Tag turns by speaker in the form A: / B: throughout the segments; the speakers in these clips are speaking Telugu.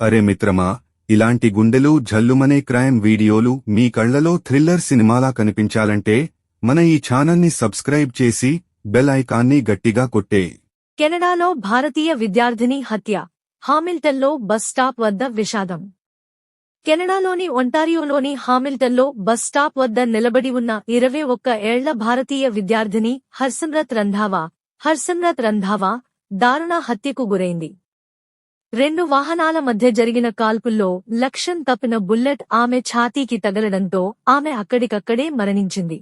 A: అరే మిత్రమా ఇలాంటి గుండెలు జల్లుమనే క్రైమ్ వీడియోలు మీ కళ్ళలో థ్రిల్లర్ సినిమాలా కనిపించాలంటే మన ఈ ఛానల్ని సబ్స్క్రైబ్ చేసి బెల్ ఐకాన్ని గట్టిగా కొట్టే.
B: కెనడాలో భారతీయ విద్యార్థిని హత్య హామిల్టన్లో బస్ స్టాప్ వద్ద విషాదం. కెనడాలోని ఒంటారియోలోని హామిల్టన్లో బస్ స్టాప్ వద్ద నిలబడి ఉన్న ఇరవై ఒక్క ఏళ్ళ భారతీయ విద్యార్థిని హర్సిమ్రత్ రంధావా హర్సిమ్రత్ రంధావా దారుణ హత్యకు గురైంది. రెండు వాహనాల మధ్య జరిగిన కాల్పుల్లో లక్ష్యం తప్పిన బుల్లెట్ ఆమె ఛాతీకి తగలడంతో ఆమె అక్కడికక్కడే మరణించింది.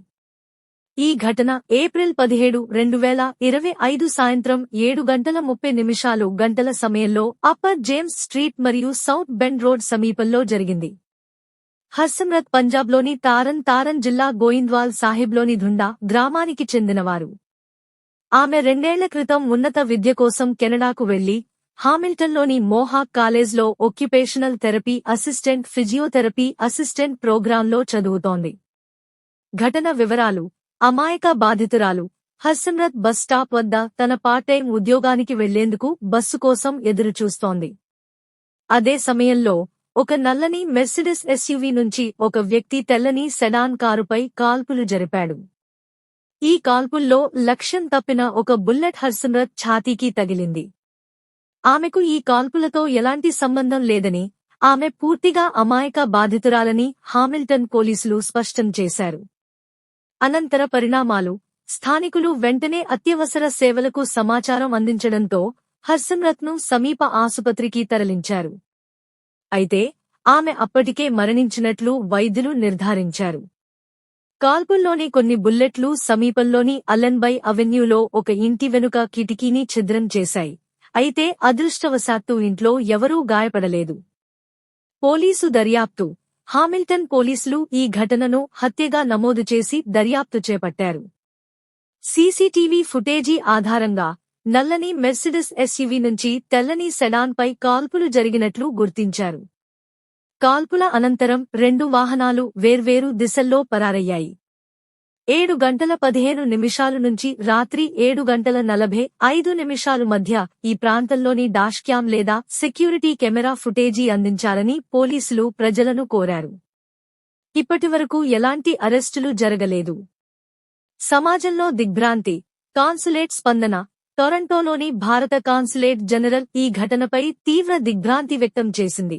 B: ఈ ఘటన ఏప్రిల్ పదిహేడు రెండు వేల ఇరవై ఐదు సాయంత్రం ఏడు గంటల ముప్పై నిమిషాలు గంటల సమయంలో అప్పర్ జేమ్స్ స్ట్రీట్ మరియు సౌత్ బెండ్ రోడ్ సమీపంలో జరిగింది. హర్సమ్రత్ పంజాబ్లోని తారన్ తారన్ జిల్లా గోయింద్వాల్ సాహిబ్లోని ధుండా గ్రామానికి చెందినవారు. ఆమె రెండేళ్ళ క్రితం ఉన్నత విద్య కోసం కెనడాకు వెళ్ళి హామిల్టన్లోని మోహాక్ కాలేజ్లో occupational therapy assistant physiotherapy assistant ప్రోగ్రాంలో చదువుతోంది. ఘటన వివరాలు. అమాయక బాధితురాలు. హర్సన్రత్ బస్ స్టాప్ వద్ద తన పార్ట్ టైం ఉద్యోగానికి వెళ్ళేందుకు బస్సు కోసం ఎదురుచూస్తోంది. అదే సమయంలో ఒక నల్లని మెర్సిడెస్ ఎస్యూవీ నుంచి ఒక వ్యక్తి తెల్లని సెడాన్ కారుపై కాల్పులు జరిపాడు. ఈ కాల్పుల్లో లక్ష్యం తప్పిన ఒక బుల్లెట్ హర్సన్రత్ ఛాతీకి తగిలింది. ఆమెకు ఈ కాల్పులతో ఎలాంటి సంబంధం లేదని ఆమె పూర్తిగా అమాయక బాధితురాలని హామిల్టన్ పోలీసులు స్పష్టం చేశారు. అనంతర పరిణామాలు స్థానికులు వెంటనే అత్యవసర సేవలకు సమాచారం అందించడంతో హర్సన్రత్ను సమీప ఆసుపత్రికి తరలించారు. అయితే ఆమె అప్పటికే మరణించినట్లు వైద్యులు నిర్ధారించారు. కాల్పుల్లోని కొన్ని బుల్లెట్లు సమీపంలోని అలెన్బై అవెన్యూలో ఒక ఇంటి వెనుక కిటికీని ఛిద్రం చేశాయి. అయితే అదృష్టవశాత్తు ఇంట్లో ఎవరూ గాయపడలేదు. పోలీసు దర్యాప్తు. హామిల్టన్ పోలీసులు ఈ ఘటనను హత్యగా నమోదు చేసి దర్యాప్తు చేపట్టారు. సీసీటీవీ ఫుటేజీ ఆధారంగా నల్లని మెర్సిడెస్ ఎస్యూవీ నుంచి తెల్లని సెడాన్పై కాల్పులు జరిగినట్లు గుర్తించారు. కాల్పుల అనంతరం రెండు వాహనాలు వేర్వేరు దిశల్లో పరారయ్యాయి. ఏడు గంటల పదిహేను నిమిషాలు నుంచి రాత్రి ఏడు గంటల నలభై ఐదు నిమిషాలు మధ్య ఈ ప్రాంతంలోని డాష్క్యామ్ లేదా సెక్యూరిటీ కెమెరా ఫుటేజీ అందించాలని పోలీసులు ప్రజలను కోరారు. ఇప్పటివరకు ఎలాంటి అరెస్టులు జరగలేదు. సమాజంలో దిగ్భ్రాంతి కాన్సులేట్ స్పందన టొరంటోలోని భారత కాన్సులేట్ జనరల్ ఈ ఘటనపై తీవ్ర దిగ్భ్రాంతి వ్యక్తం చేసింది.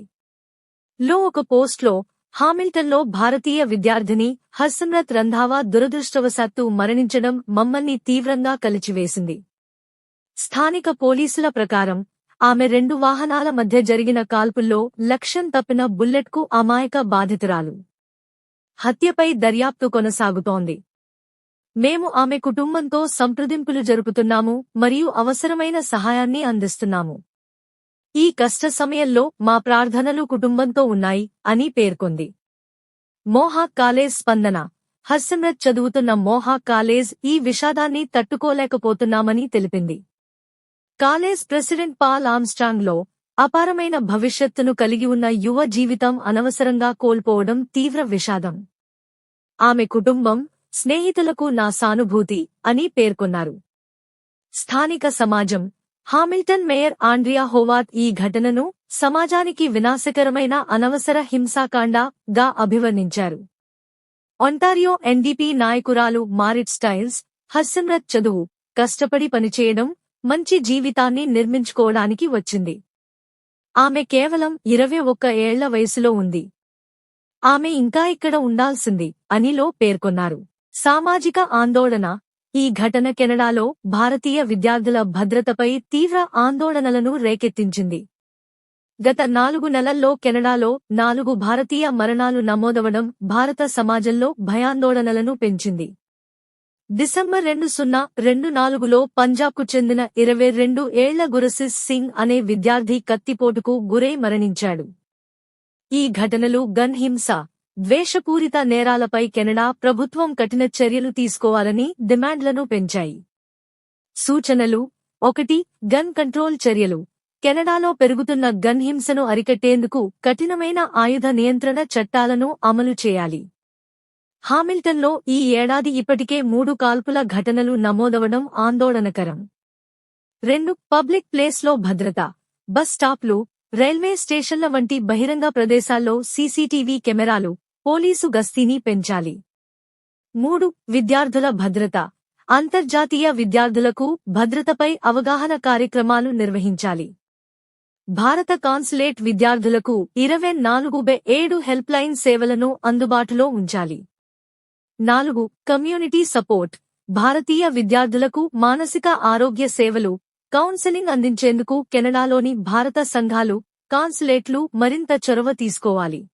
B: లో ఒక పోస్ట్లో హామిల్టన్లో భారతీయ విద్యార్థిని హర్సిమ్రత్ రంధావా దురదృష్టవశాత్తు మరణించడం మమ్మల్ని తీవ్రంగా కలిచివేసింది. స్థానిక పోలీసుల ప్రకారం ఆమె రెండు వాహనాల మధ్య జరిగిన కాల్పుల్లో లక్ష్యం తప్పిన బుల్లెట్కు అమాయక బాధితురాలు. హత్యపై దర్యాప్తు కొనసాగుతోంది. మేము ఆమె కుటుంబంతో సంప్రదింపులు జరుపుతున్నాము మరియు అవసరమైన సహాయాన్ని అందిస్తున్నాము. ఈ కష్ట సమయంలో మా ప్రార్థనలు కుటుంబంతో ఉన్నాయి అని పేర్కొంది. మోహాక్ కాలేజ్ స్పందన. హర్సిమ్రత్ చదువుతున్న మోహా కాలేజ్ ఈ విషాదాన్ని తట్టుకోలేకపోతున్నామని తెలిపింది. కాలేజ్ ప్రెసిడెంట్ పాల్ ఆమ్స్ట్రాంగ్లో అపారమైన భవిష్యత్తును కలిగి ఉన్న యువ జీవితం అనవసరంగా కోల్పోవడం తీవ్ర విషాదం. ఆమె కుటుంబం స్నేహితులకు నా సానుభూతి అని పేర్కొన్నారు. స్థానిక సమాజం హామిల్టన్ మేయర్ ఆండ్రియా హోవాత్ ఈ ఘటనను సమాజానికి వినాశకరమైన అనవసర హింసాకాండ గా అభివర్ణించారు. ఒంటారియో ఎన్డీపీ నాయకురాలు మారిట్ స్టైల్స్ హర్సిమ్రత్ చదువు కష్టపడి పనిచేయడం మంచి జీవితాన్ని నిర్మించుకోవడానికి వచ్చింది. ఆమె కేవలం ఇరవై ఒక్క ఏళ్ళ వయసులో ఉంది. ఆమె ఇంకా ఇక్కడ ఉండాల్సింది అనిలో పేర్కొన్నారు. సామాజిక ఆందోళన ఈ ఘటన కెనడాలో భారతీయ విద్యార్థుల భద్రతపై తీవ్ర ఆందోళనలను రేకెత్తించింది. గత నాలుగు నెలల్లో కెనడాలో నాలుగు భారతీయ మరణాలు నమోదవడం భారత సమాజంలో భయాందోళనలను పెంచింది. డిసెంబర్ రెండు సున్నా రెండు నాలుగులో పంజాబ్కు చెందిన ఇరవై రెండు ఏళ్ళ గురసిస్ సింగ్ అనే విద్యార్థి కత్తిపోటుకు గురై మరణించాడు. ఈ ఘటనలు గన్ హింస ద్వేషపూరిత నేరాలపై కెనడా ప్రభుత్వం కఠిన చర్యలు తీసుకోవాలని డిమాండ్లను పెంచాయి. సూచనలు. ఒకటి గన్ కంట్రోల్ చర్యలు. కెనడాలో పెరుగుతున్న గన్ హింసను అరికట్టేందుకు కఠినమైన ఆయుధ నియంత్రణ చట్టాలను అమలు చేయాలి. హామిల్టన్లో ఈ ఏడాది ఇప్పటికే మూడు కాల్పుల ఘటనలు నమోదవడం ఆందోళనకరం. రెండు పబ్లిక్ ప్లేస్లో భద్రత. బస్ స్టాప్లు రైల్వే స్టేషన్ల వంటి బహిరంగ ప్రదేశాల్లో సీసీటీవీ కెమెరాలు పోలీసు గస్తీని పెంచాలి. మూడు విద్యార్థుల భద్రత. అంతర్జాతీయ విద్యార్థులకు భద్రతపై అవగాహన కార్యక్రమాలు నిర్వహించాలి. భారత కాన్సులేట్ విద్యార్థులకు ఇరవై నాలుగు బె ఏడు హెల్ప్ లైన్ సేవలను అందుబాటులో ఉంచాలి. నాలుగు కమ్యూనిటీ సపోర్ట్. భారతీయ విద్యార్థులకు మానసిక ఆరోగ్య సేవలు కౌన్సెలింగ్ అందించేందుకు కెనడాలోని భారత సంఘాలు కాన్సులేట్లు మరింత చొరవ తీసుకోవాలి.